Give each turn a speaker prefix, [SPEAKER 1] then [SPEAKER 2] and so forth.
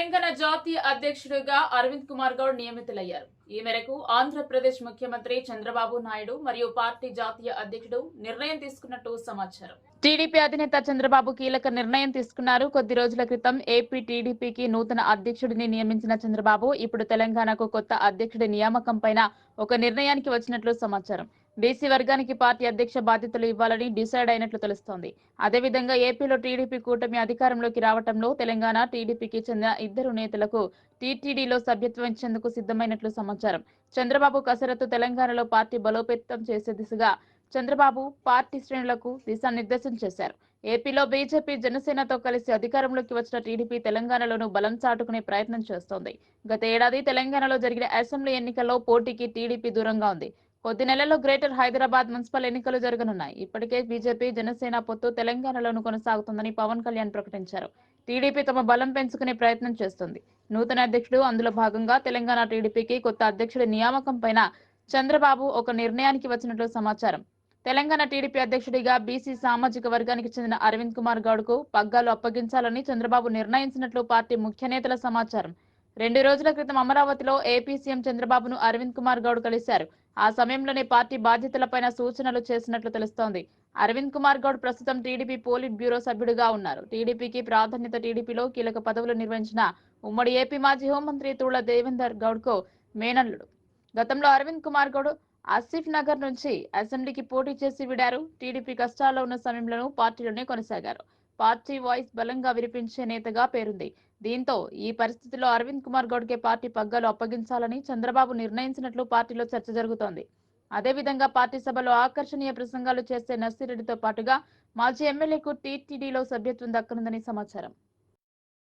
[SPEAKER 1] తెలంగాణ జాతీయ అధ్యక్షుడిగా అరవింద్ కుమార్ గౌడ్ నియమితులయ్యారు. ఈ మేరకు ఆంధ్రప్రదేశ్ ముఖ్యమంత్రి చంద్రబాబు నాయుడు మరియు పార్టీ జాతీయ అధ్యక్షుడు నిర్ణయం తీసుకున్నట్టు సమాచారం. టీడీపీ అధినేత చంద్రబాబు కీలక నిర్ణయం తీసుకున్నారు. కొద్ది రోజుల క్రితం ఏపీ టీడీపీకి నూతన అధ్యక్షుడిని నియమించిన చంద్రబాబు ఇప్పుడు తెలంగాణకు కొత్త అధ్యక్షుడి నియామకం పైన ఒక నిర్ణయానికి వచ్చినట్లు సమాచారం. బీసీ వర్గానికి పార్టీ అధ్యక్ష బాధ్యతలు ఇవ్వాలని డిసైడ్ అయినట్లు తెలుస్తోంది. అదేవిధంగా ఏపీలో టీడీపీ కూటమి అధికారంలోకి రావటంలో తెలంగాణ టీడీపీకి చెందిన ఇద్దరు నేతలకు టీటీడీలో సభ్యత్వం ఇచ్చేందుకు సిద్ధమైనట్లు సమాచారం. చంద్రబాబు కసరత్తు తెలంగాణలో పార్టీ బలోపేతం చేసే దిశగా చంద్రబాబు పార్టీ శ్రేణులకు దిశానిర్దేశం చేశారు. ఏపీలో బీజేపీ జనసేనతో కలిసి అధికారంలోకి వచ్చిన టీడీపీ తెలంగాణలోనూ బలం చాటుకునే ప్రయత్నం చేస్తోంది. గత ఏడాది తెలంగాణలో జరిగిన అసెంబ్లీ ఎన్నికల్లో పోటీకి టీడీపీ దూరంగా ఉంది. కొద్ది నెలల్లో గ్రేటర్ హైదరాబాద్ మున్సిపల్ ఎన్నికలు జరగనున్నాయి. ఇప్పటికే బీజేపీ జనసేన పొత్తు తెలంగాణలోనూ కొనసాగుతుందని పవన్ కళ్యాణ్ ప్రకటించారు. టీడీపీ తమ బలం పెంచుకునే ప్రయత్నం చేస్తుంది. నూతన అధ్యక్షుడు అందులో భాగంగా తెలంగాణ టీడీపీకి కొత్త అధ్యక్షుడి నియామకం పైన చంద్రబాబు ఒక నిర్ణయానికి వచ్చినట్లు సమాచారం. తెలంగాణ టీడీపీ అధ్యక్షుడిగా బీసీ సామాజిక వర్గానికి చెందిన అరవింద్ కుమార్ గౌడ్కు పగ్గాలు అప్పగించాలని చంద్రబాబు నిర్ణయించినట్లు పార్టీ ముఖ్య నేతల సమాచారం. రెండు రోజుల క్రితం అమరావతిలో ఏపీ సీఎం చంద్రబాబును అరవింద్ కుమార్ గౌడ్ కలిశారు. ఆ సమయంలోనే పార్టీ బాధ్యతలపైన సూచనలు చేసినట్లు తెలుస్తోంది. అరవింద్ కుమార్ గౌడ్ ప్రస్తుతం టీడీపీ పోలిట్ బ్యూరో సభ్యుడిగా ఉన్నారు. టీడీపీకి ప్రాధాన్యత టీడీపీలో కీలక పదవులు నిర్వహించిన ఉమ్మడి ఏపీ మాజీ హోంమంత్రి తుళ్ళ దేవేందర్ గౌడ్కు మేనల్లుడు. గతంలో అరవింద్ కుమార్ గౌడ్ ఆసిఫ్ నగర్ నుంచి అసెంబ్లీకి పోటీ చేసి విడారు. టీడీపీ కష్టాల్లో ఉన్న సమయంలోనూ పార్టీలోనే కొనసాగారు. పార్టీ వాయిస్ బలంగా వినిపించే నేతగా పేరుంది. దీంతో ఈ పరిస్థితిలో అరవింద్ కుమార్ గౌడ్కే పార్టీ పగ్గాలు అప్పగించాలని చంద్రబాబు నిర్ణయించినట్లు పార్టీలో చర్చ జరుగుతోంది. అదేవిధంగా పార్టీ సభలో ఆకర్షణీయ ప్రసంగాలు చేసే నర్సిరెడ్డితో పాటుగా మాజీ ఎమ్మెల్యేకు టీటీడీలో సభ్యత్వం దక్కనుందని సమాచారం.